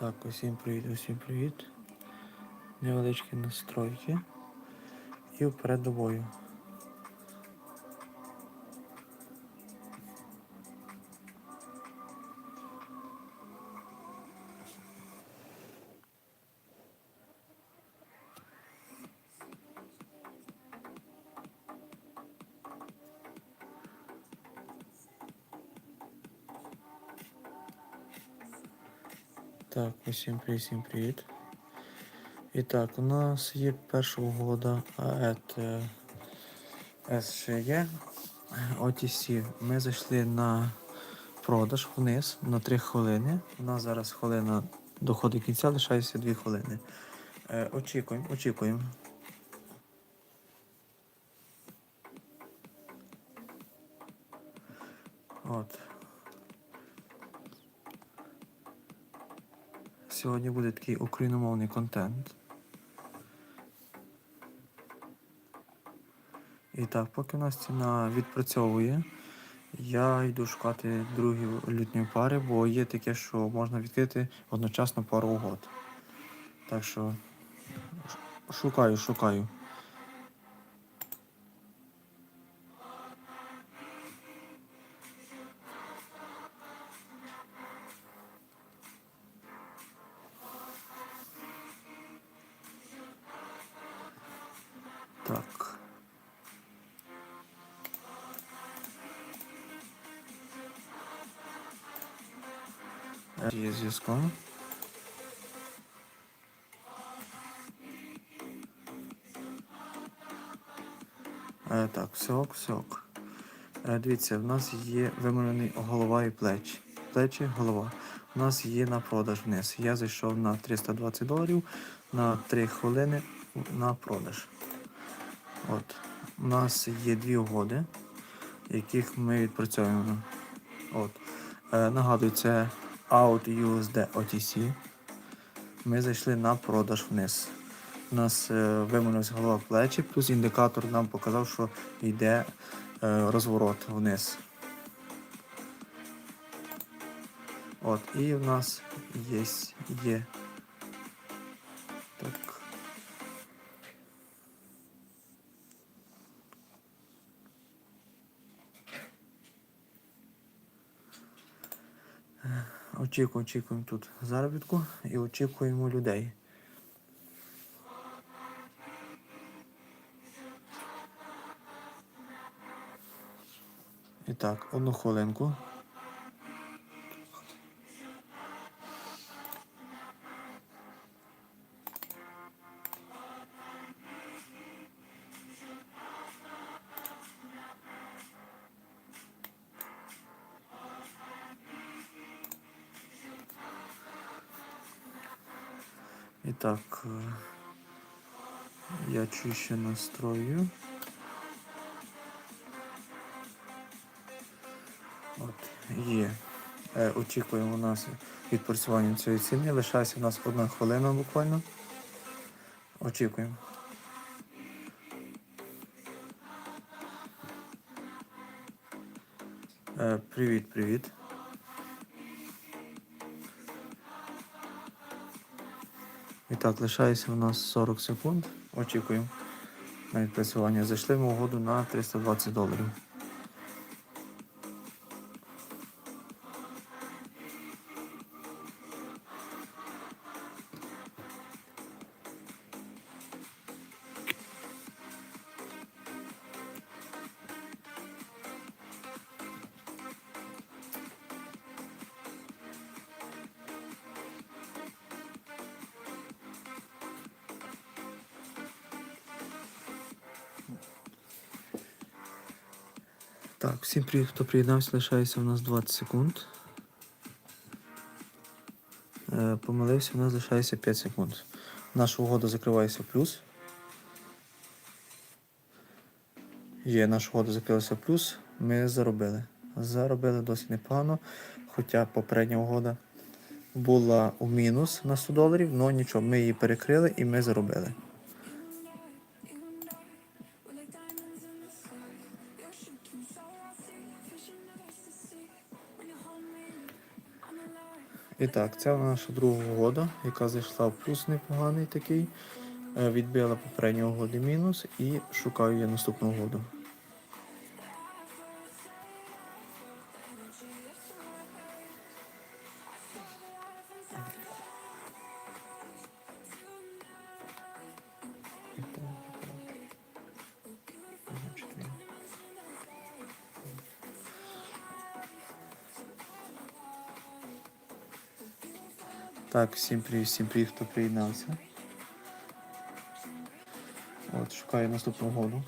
Так, усім привіт, усім привіт. Невеличкі настройки. І вперед до бою. Так, усім привіт, всім привіт. І так, у нас є перша угода АЕТ СШЄ OTC. Ми зайшли на продаж вниз на 3 хвилини. У нас зараз хвилина доходить кінця, лишається 2 хвилини. Е, очікуємо, очікуємо. От. Сьогодні буде такий україномовний контент. І так, поки у нас ціна відпрацьовує, я йду шукати другі літні пари, бо є таке, що можна відкрити одночасно пару угод. Так що шукаю, шукаю. Так. Є зв'язком. Е, так, всьок, всьок. Е, дивіться, в нас є вималений голова і плечі. Плечі, голова. У нас є на продаж вниз. Я зайшов на 320 доларів на 3 хвилини на продаж. От. У нас є дві угоди, яких ми відпрацьовуємо. От. Е, нагадую, це Out USD OTC. Ми зайшли на продаж вниз. У нас е, вимінився голова плечі, плюс індикатор нам показав, що йде е, розворот вниз. От, і в нас є, є. Очікуємо, очікуємо тут заробітку і очікуємо людей. І так, одну хвилинку. І так, е, я чую ще настрою. От, є. Е, очікуємо у нас відпрацювання цієї ціни. Лишається у нас одна хвилина буквально. Очікуємо. Е, І так, лишається у нас 40 секунд. Очікуємо на відпрацювання. Зайшли ми угоду на 320 доларів. Так, всім привіт, хто приєднався, лишається у нас 20 секунд. Е, помилився, у нас лишається 5 секунд. Наша угода закривається в плюс. Є, наша угода закрилася в плюс. Ми заробили. Заробили досить непогано. Хоча попередня угода була у мінус на 100 доларів, але нічого, ми її перекрили і ми заробили. І так, це наша друга угода, яка зайшла в плюс непоганий такий. Е, Відбила попередню угоди мінус і шукаю я наступну угоду. Так, всім привіт, всім привіт, хто приєднався. От, шукаю наступну угоду.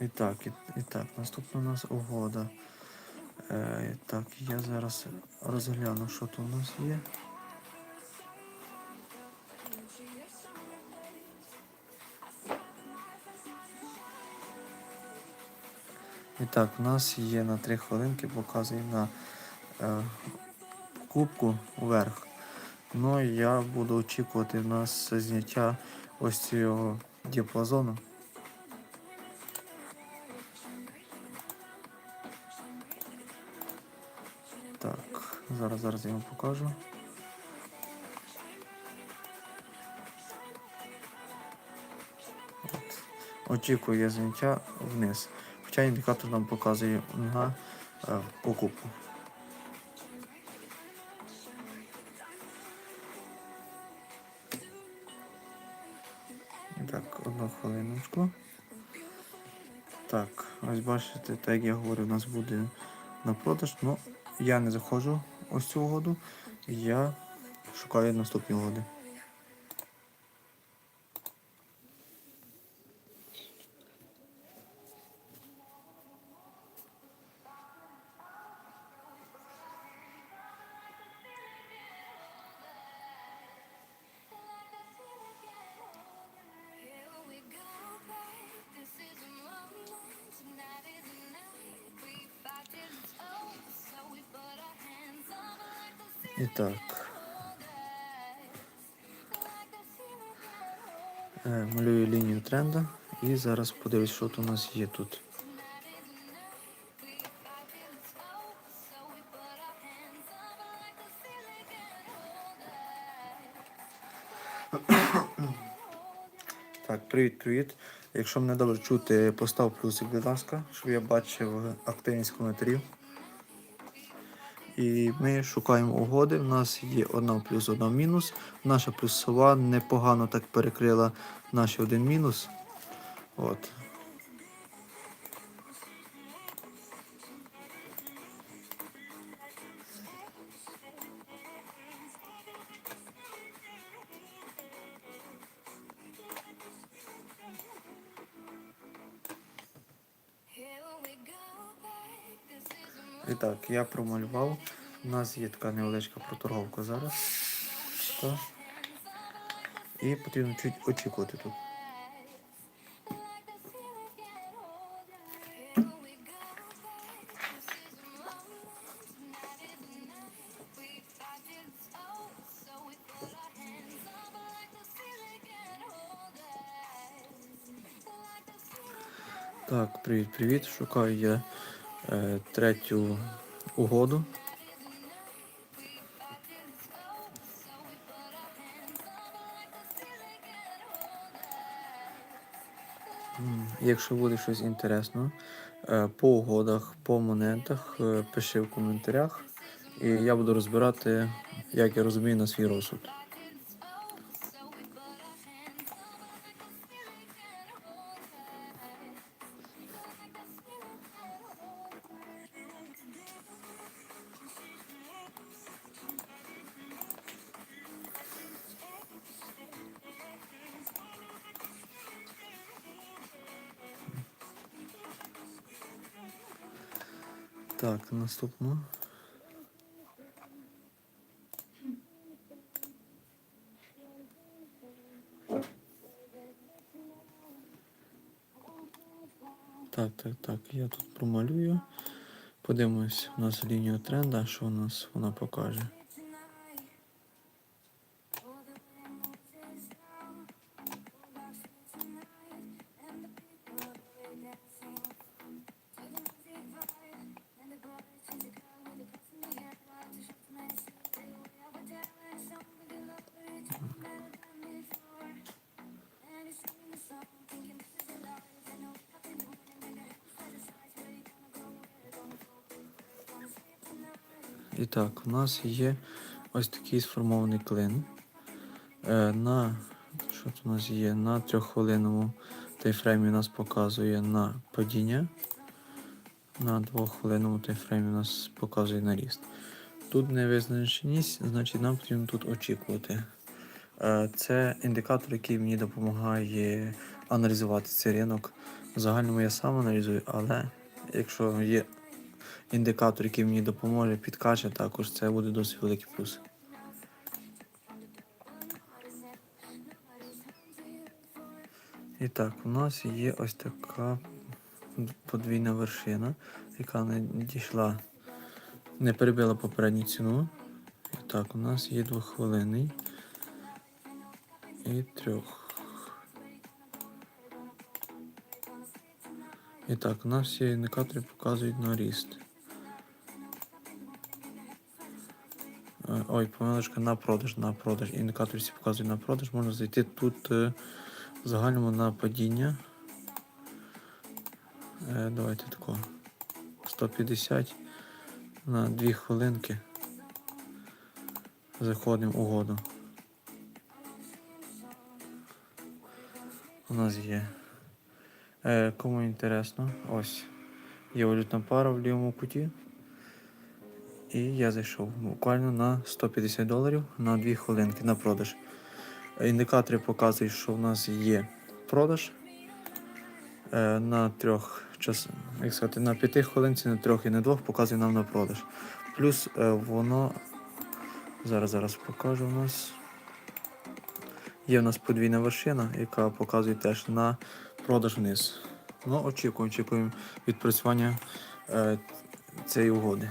І так, і, і так, наступна у нас угода. Е, так, я зараз розгляну, що тут у нас є. І так, у нас є на 3 хвилинки, показує на е, кубку вверх. Ну я буду очікувати у нас зняття ось цього діапазону. Зараз зараз я вам покажу. От. Очікую я зняття вниз. Хоча індикатор нам показує на е, покупку. Так, одну хвилиночку. Так, ось бачите, так як я говорив, у нас буде на продаж. Ну, я не заходжу ось цю угоду, я шукаю наступні угоди. Us. е, малюю лінію тренда і зараз подивлюсь, що тут у нас є тут. Так, привіт, привіт. Якщо мене добре чути, постав плюсик, будь ласка, щоб я бачив активність коментарів. І ми шукаємо угоди. У нас є одна плюс, одна мінус. Наша плюсова непогано так перекрила наш один мінус. От. І так, я промалював. У нас є така невеличка проторговка зараз. Так. І потрібно чуть очікувати тут. Так, привіт, привіт. Шукаю я е, третю угоду. Якщо буде щось інтересно е, по угодах, по монетах, е, пиши в коментарях. І я буду розбирати, як я розумію, на свій розсуд. Так, наступну. Так, так, так, я тут промалюю. Подивимось у нас лінію тренда, що у нас вона покаже. І так, у нас є ось такий сформований клин. Е, на що тут у нас є? На трьоххвилинному тайфреймі у нас показує на падіння. На двоххвилинному тайфреймі у нас показує на ріст. Тут невизначеність, значить нам потрібно тут очікувати. Е, Це індикатор, який мені допомагає аналізувати цей ринок. В загальному я сам аналізую, але якщо є індикатор, який мені допоможе, підкаже, також це буде досить великий плюс. І так, у нас є ось така подвійна вершина, яка не дійшла, не перебила попередню ціну. І так, у нас є двоххвилинний і трьох. І так, у нас всі індикатори показують на ріст. Ой, помилочка на продаж, на продаж. Індикатори всі показують на продаж. Можна зайти тут е, в загальному на падіння. Е, Давайте тако. 150 на 2 хвилинки. Заходимо угоду. У нас є. Е, кому інтересно, ось є валютна пара в лівому куті. І я зайшов буквально на 150 доларів на 2 хвилинки на продаж. Індикатори показують, що в нас є продаж е, на трьох час, як сказати, на 5 хвилинці, на трьох і на двох показує нам на продаж. Плюс е, воно зараз зараз покажу у нас. Є в нас подвійна вершина, яка показує теж на продаж вниз. Ну, очікуємо, очікуємо відпрацювання е, цієї угоди.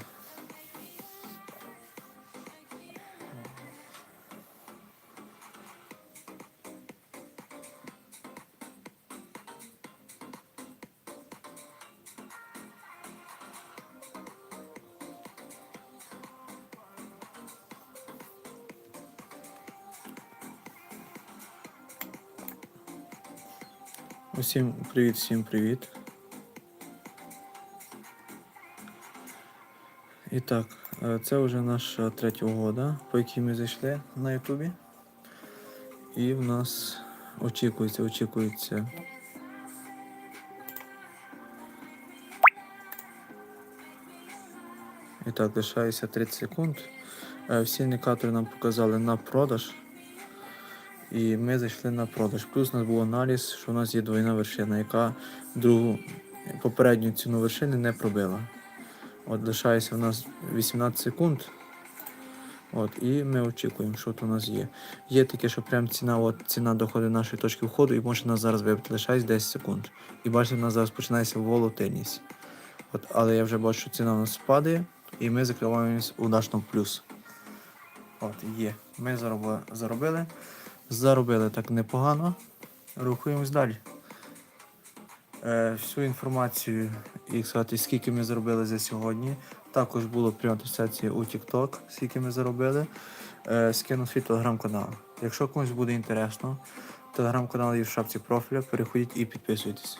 Усім привіт, всім привіт. І так, е, це вже наша третя угода, по якій ми зайшли на Ютубі. І в нас очікується, очікується. І так, лишається 30 секунд. Е, Всі індикатори нам показали на продаж. І ми зайшли на продаж. Плюс у нас був аналіз, що у нас є двойна вершина, яка другу попередню ціну вершини не пробила. От лишається у нас 18 секунд. От, і ми очікуємо, що тут у нас є. Є таке, що прям ціна, от ціна доходить до нашої точки входу і може нас зараз вибити. Лишається 10 секунд. І бачите, у нас зараз починається волатильність. От, але я вже бачу, що ціна у нас падає, і ми закриваємось удачно в плюс. От, є. Ми заробили. заробили. Заробили так непогано. Рухаємось далі. Е, всю інформацію як сказати, скільки ми заробили за сьогодні. Також було прийнято сесія у TikTok, скільки ми заробили. Е, скину свій телеграм-канал. Якщо комусь буде інтересно, телеграм-канал є в шапці профіля. Переходіть і підписуйтесь.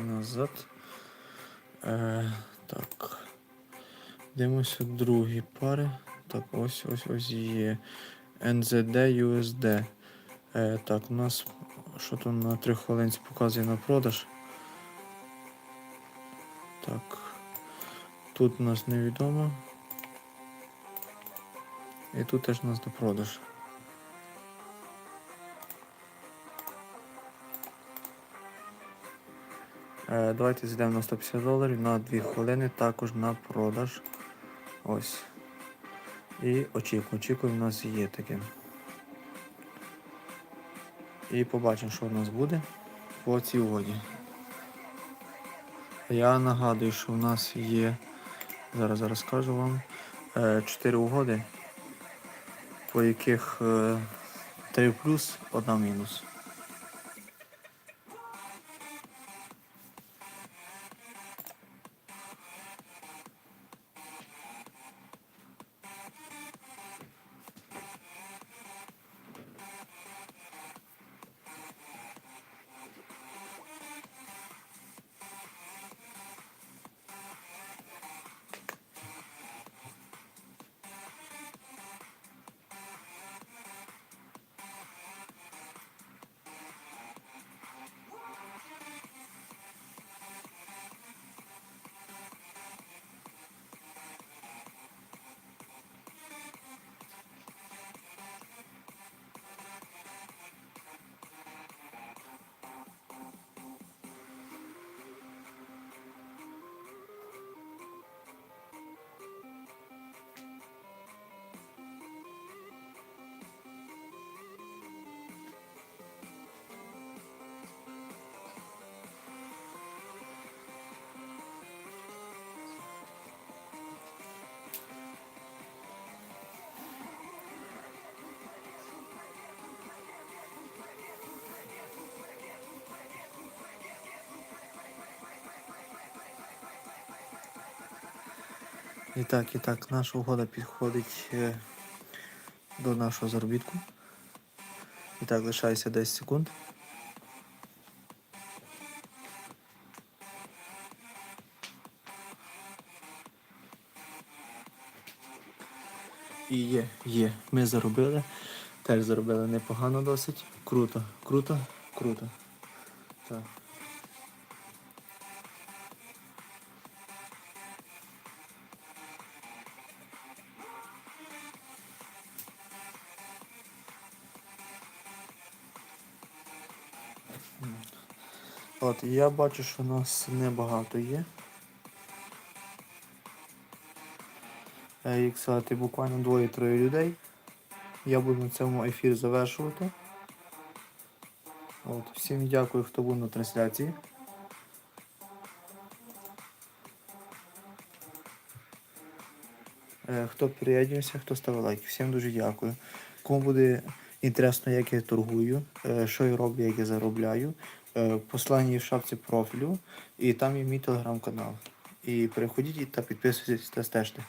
Назад. Е, так. Дивимося другі пари. Так, ось ось ось є. NZD USD. Е, так, у нас що там на 3 хвилинці показує на продаж. Так. Тут у нас невідомо. І тут теж у нас на продаж. Давайте зайдемо на 150 доларів на 2 хвилини, також на продаж. Ось. І очікуємо. Очікуємо, у нас є таке. І побачимо, що у нас буде по цій угоді. Я нагадую, що в нас є, зараз зараз вам, 4 угоди, по яких 3 плюс, одна мінус. І так, і так, наша угода підходить е, до нашого заробітку. І так, лишається 10 секунд. І є, є. Ми заробили. Теж заробили непогано досить. Круто, круто, круто. Так. От, я бачу, що нас небагато є. Е, Як сказати, буквально двоє-троє людей. Я буду на цьому ефір завершувати. От, всім дякую, хто був на трансляції. Е, Хто приєднується, хто ставив лайк. Всім дуже дякую. Кому буде інтересно, як я торгую, е, що я роблю, як я заробляю. Е, Послання в шапці профілю, і там є мій телеграм-канал. І переходіть та підписуйтесь та стежте.